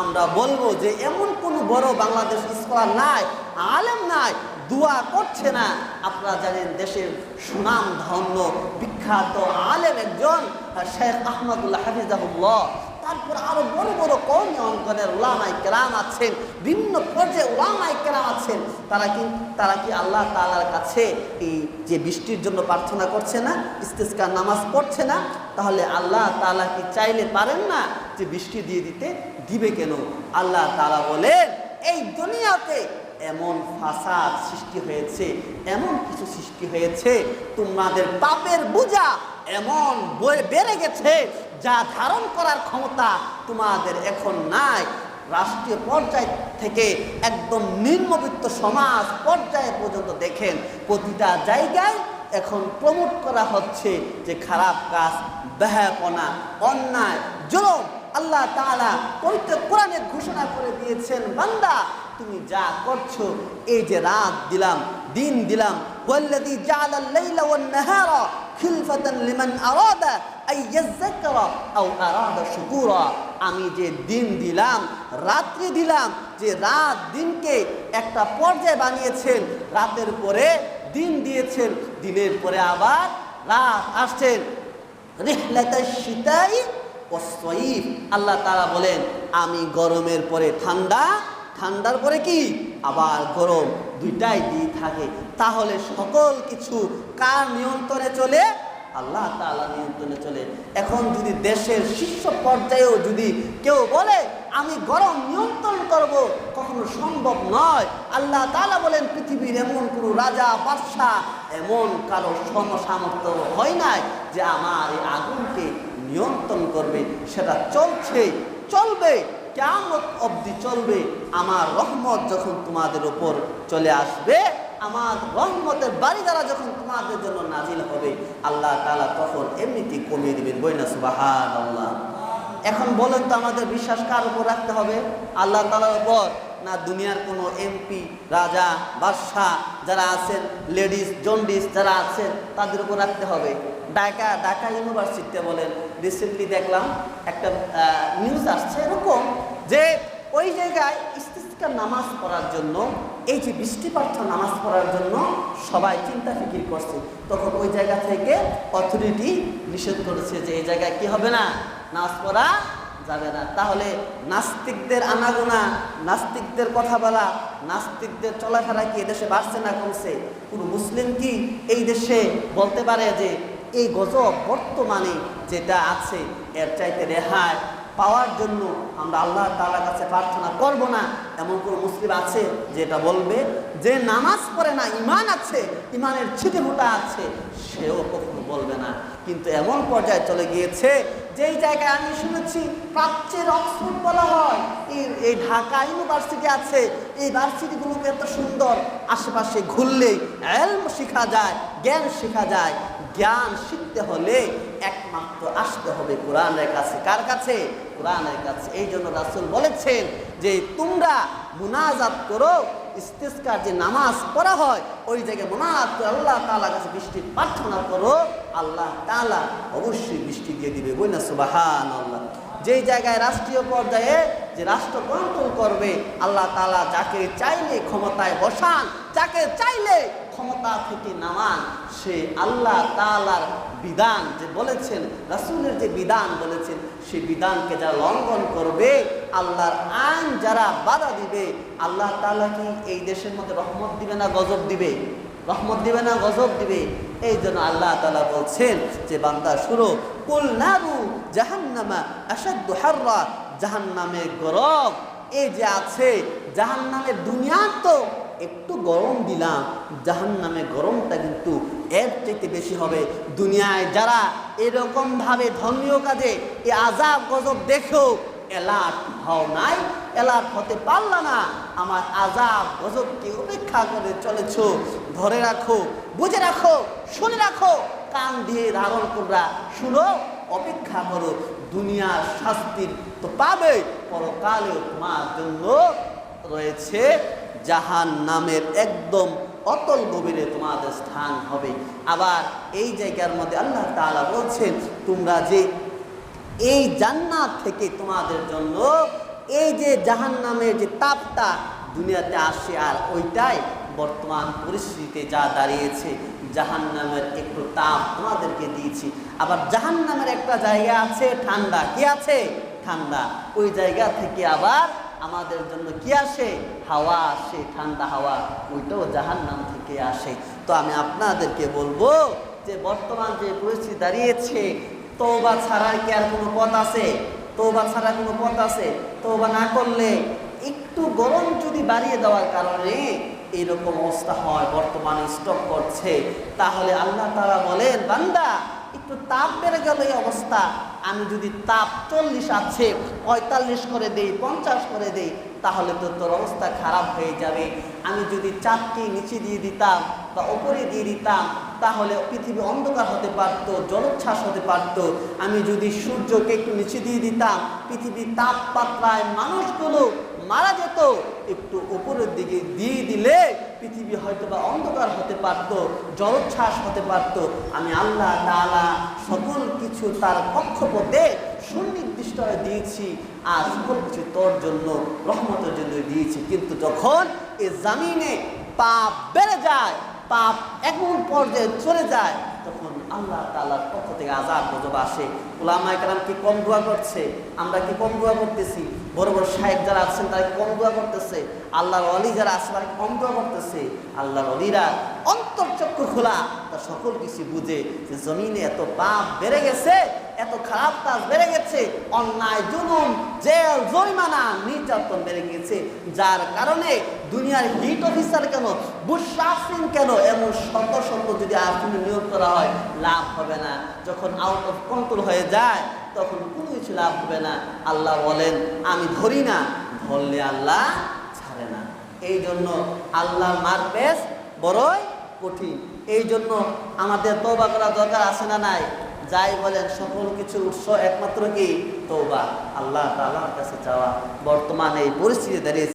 আমরা বলব যে এমন কোনো বড় বাংলাদেশ স্কলার নাই, আলেম নাই, দোয়া করছে না। আপনারা জানেন দেশের সুনাম ধন্য, বিখ্যাত আলেম একজন, শেখ আহমদুল্লাহ হাফিজাহুল্লাহ। তারপর আরও বড় বড় কৌমি অঙ্কনের ওলামাই কেরাম আছেন বিভিন্ন পর্যায়ে ওলামাই কেরাম আছেন। তারা কি তারা কি আল্লাহ তালার কাছে এই যে বৃষ্টির জন্য প্রার্থনা করছে না ইস্তেস্কার নামাজ পড়ছে না? তাহলে আল্লাহ তালা কি চাইলে পারেন না যে বৃষ্টি দিয়ে দিতে? দিবে কেন? আল্লাহ তাআলা বলেন, এই দুনিয়াতে এমন ফাসাদ সৃষ্টি হয়েছে, এমন কিছু সৃষ্টি হয়েছে, তোমাদের পাপের বোঝা এমন বেড়ে গেছে যা ধারণ করার ক্ষমতা তোমাদের এখন নাই। রাষ্ট্রীয় পর্যায় থেকে একদম নিম্নবিত্ত সমাজ পর্যায়ে পর্যন্ত দেখেন, প্রতিটা জায়গায় এখন প্রমোট করা হচ্ছে যে খারাপ কাজ ব্যাহাপনা অন্যায়, জুলুম। আল্লাহ তাআলা পবিত্র কোরআনে ঘোষণা করে দিয়েছেন, বান্দা, তুমি যা করছ, এই যে রাত দিলাম, দিন দিলাম জাআলাল লাইলা ওয়ান নাহারা খিলফাতান লিমান আরাদা আই ইয়াযাক্কারা আও আরাদা শুকুরা। আমি যে দিন দিলাম, রাত্রি দিলাম, যে রাত দিনকে একটা পর্যায়ে বানিয়েছেন, রাতের পরে দিন দিয়েছেন, দিনের পরে আবার রাত আসছেন। রিহলাতাশ শীতাই ও সয়ীফ আল্লাহ তারা বলেন, আমি গরমের পরে ঠান্ডা ঠান্ডার পরে কি আবার গরম দুইটাই দিয়ে থাকে? তাহলে সকল কিছু কার নিয়ন্ত্রণে চলে? আল্লাহ তালা নিয়ন্ত্রণে চলে। এখন যদি দেশের শীর্ষ পর্যায়েও যদি কেউ বলে, আমি গরম নিয়ন্ত্রণ করব কখনো সম্ভব নয়। আল্লাহ তালা বলেন, পৃথিবীর এমন কোনো রাজা, বাদশাহ, এমন কারও সমসামর্থ্য হয় নাই যে আমার এই আগুনকে নিয়ন্ত্রণ করবে। সেটা চলছে, চলবে। কেমন অবধি চলবে, আমার রহমত যখন তোমাদের উপর চলে আসবে, আমার রহমতের বাড়ি দ্বারা যখন তোমাদের জন্য নাজিল হবে, আল্লাহ তালা তখন এমনিতেই কমিয়ে দিবেন বইনা সুবাহান আল্লাহ এখন বলেন তো আমাদের বিশ্বাস কার উপর রাখতে হবে? আল্লাহ তালার উপর না দুনিয়ার কোনো এমপি রাজা, বাদশাহ যারা আছেন লেডিস জন্ডিস যারা আছেন, তাদের উপর রাখতে হবে? ঢাকা ঢাকা ইউনিভার্সিটিতে বলেন রিসেন্টলি দেখলাম একটা নিউজ আসছে এরকম যে ওই জায়গায় ইস্তিস্কার নামাজ পড়ার জন্য, এই যে বৃষ্টি বৃষ্টিপাত নামাজ পড়ার জন্য সবাই চিন্তা ফিকির করছে। তখন ওই জায়গা থেকে অথরিটি নিষেধ করেছে যে এই জায়গায় কি হবে না? নামাজ পড়া যাবে না। তাহলে নাস্তিকদের আনাগোনা, নাস্তিকদের কথা বলা, নাস্তিকদের চলাফেরা কি এদেশে বাড়ছে না কমছে? কোনো মুসলিম কি এই দেশে বলতে পারে যে এই গজব বর্তমানে যেটা আছে, এর চাইতে রেহাই পাওয়ার জন্য আমরা আল্লাহ তাআলার কাছে প্রার্থনা করব না। এমন কোনো মুসলিম আছে যেটা বলবে যে নামাজ পড়ে না ইমান আছে ইমানের ছিটে মোটা আছে, সেও কখনো বলবে না। কিন্তু এমন পর্যায়ে চলে গিয়েছে, যেই জায়গায় আমি শুনেছি প্রাচ্যের অক্সফোর্ড বলা হয়, এই এই ঢাকা ইউনিভার্সিটি আছে, এই ভার্সিটিগুলোকে এত সুন্দর আশেপাশে ঘুরলেই এলম শেখা যায়, জ্ঞান শেখা যায় জ্ঞান শিখতে হলে একমাত্র আসতে হবে কোরআনের কাছে। কার কাছে? কোরআনের কাছে। এই জন্য রাসুল বলেছেন যে, তোমরা মুনাজাত করো, ইস্তেস্কার যে নামাজ পড়া হয়, ওই জায়গায় মোনাজাত করে আল্লাহ তালা কাছে বৃষ্টির প্রার্থনা করো, আল্লাহ তালা অবশ্যই বৃষ্টি দিয়ে দিবে। বই না সুবাহান আল্লাহ যেই জায়গায় রাষ্ট্রীয় পর্যায়ে যে রাষ্ট্র কন্ট্রোল করবে, আল্লাহ তালা যাকে চাইলে ক্ষমতায় বসান, যাকে চাইলে ক্ষমতা থেকে নামান, সে আল্লাহ তালার বিধান যে বলেছেন, রাসূলের যে বিধান বলেছেন সেই বিধানকে যারা লঙ্ঘন করবে, আল্লাহর আইন যারা বাধা দিবে, আল্লাহ তাআলা কি এই দেশের মধ্যে রহমত দিবে না গজব দিবে? রহমত দিবে না গজব দিবে? এই জন্য আল্লাহ তালা বলছেন যে, বান্দা শুরু কুল নারু জাহান্নামা আসাদ্দু হাররা, জাহান্নামের গরম এই যে আছে, জাহান্নামের দুনিয়া তো একটু গরম দিলাম জাহান নামে গরমটা কিন্তু এর চাইতে বেশি হবে। দুনিয়ায় যারা এরকম ভাবে ধর্মীয় কাজে এ আজাব গজব দেখেও এলার্ট হও নাই এলার্ট হতে পারলা না। আমার আজাব গজবকে উপেক্ষা করে চলেছ। ধরে রাখো, বুঝে রাখো, শুনে রাখো, কান দিয়ে ধারণ কররা শুনো, অপেক্ষা করো, দুনিয়ার শাস্তির তো পাবে পরকালেও তোমার জন্য রয়েছে জাহান নামের একদম অতল গভীরে তোমাদের স্থান হবে। আবার এই জায়গার মধ্যে আল্লাহ তালা বলছেন, তোমরা যে এই জান্নাত থেকে তোমাদের জন্য এই যে জাহান নামের যে তাপটা দুনিয়াতে আসে আর ওইটাই বর্তমান পরিস্থিতিতে যা দাঁড়িয়েছে জাহান নামের একটু তাপ তোমাদেরকে দিয়েছি। আবার জাহান নামের একটা জায়গা আছে, ঠান্ডা। কি আছে? ঠান্ডা। ওই জায়গা থেকে আবার আমাদের জন্য কি আসে? হাওয়া আসে, ঠান্ডা হাওয়া, ওইটাও জাহান নাম থেকে আসে। তো আমি আপনাদেরকে বলব যে বর্তমান যে পরিস্থিতি দাঁড়িয়েছে তৌবা ছাড়া কি আর কোনো পথ আছে? তৌবা ছাড়া কোনো পথ আছে? তৌবা না করলে একটু গরম যদি বাড়িয়ে দেওয়ার কারণে এরকম অবস্থা হয়, বর্তমানে স্টক করছে। তাহলে আল্লাহ তারা বলেন, বান্দা একটু তাপ বেড়ে গেল এই অবস্থা। আমি যদি তাপ চল্লিশ আছে, পঁয়তাল্লিশ করে দেই, পঞ্চাশ করে দেই, তাহলে তো তোর অবস্থা খারাপ হয়ে যাবে। আমি যদি চাপকে নিচে দিয়ে দিতাম বা ওপরে দিয়ে দিতাম, তাহলে পৃথিবী অন্ধকার হতে পারত, জলোচ্ছ্বাস হতে পারত। আমি যদি সূর্যকে একটু নিচে দিয়ে দিতাম, পৃথিবীর তাপমাত্রায় মানুষগুলো মারা যেত, একটু উপরের দিকে দিয়ে দিলে পৃথিবী হয়তো বা অন্ধকার হতে পারত, জলোচ্ছ্বাস হতে পারত। আমি আল্লাহ তালা সকল কিছু তার কক্ষপথে সুনির্দিষ্ট দিয়েছি আর সকল কিছু তোর জন্য, রহমতের জন্য দিয়েছি। কিন্তু যখন এ জামিনে পাপ বেড়ে যায় পাপ এমন পর্যায়ে চলে যায়, তখন আল্লাহ তাআলার পক্ষ থেকে আজাদ গজব আসে। ওলামায় কালাম কি কম দোয়া করছে? আমরা কি কম দোয়া করতেছি? বড় বড় সাহেব যারা আছেন তারা কম দোয়া করতেছে? আল্লাহর অলি যারা আছে তারা কম দোয়া করতেছে? আল্লাহর অলিরা অন্তর্চক্ষু খোলা, তা সকল কিছু বুঝে যে জমিনে এত পাপ বেড়ে গেছে, এত খারাপ কাজ বেড়ে গেছে, অন্যায়, জুলুম, জেল, জরিমানা, নির্যাতন বেড়ে গেছে, যার কারণে দুনিয়ার হিট অফিসার কেন? বুশাফিন কেন? এমন শত শত যদি আসলে নিয়োগ করা হয়, লাভ হবে না। যখন আউট অফ কন্ট্রোল হয়ে যায়, তখন কোনো কিছু লাভ হবে না। আল্লাহ বলেন, আমি ধরি না, ধরলে আল্লাহ ছাড়ে না। এই জন্য আল্লাহর মারপেস বড়ই কঠিন। এই জন্য আমাদের তৌবা করা দরকার আছে না নাই? যাই বলেন, সকল কিছু উৎস একমাত্র কি? তৌবা আল্লাহ তাআলার কাছে যাওয়া। বর্তমানে এই পরিস্থিতি দাঁড়িয়েছে।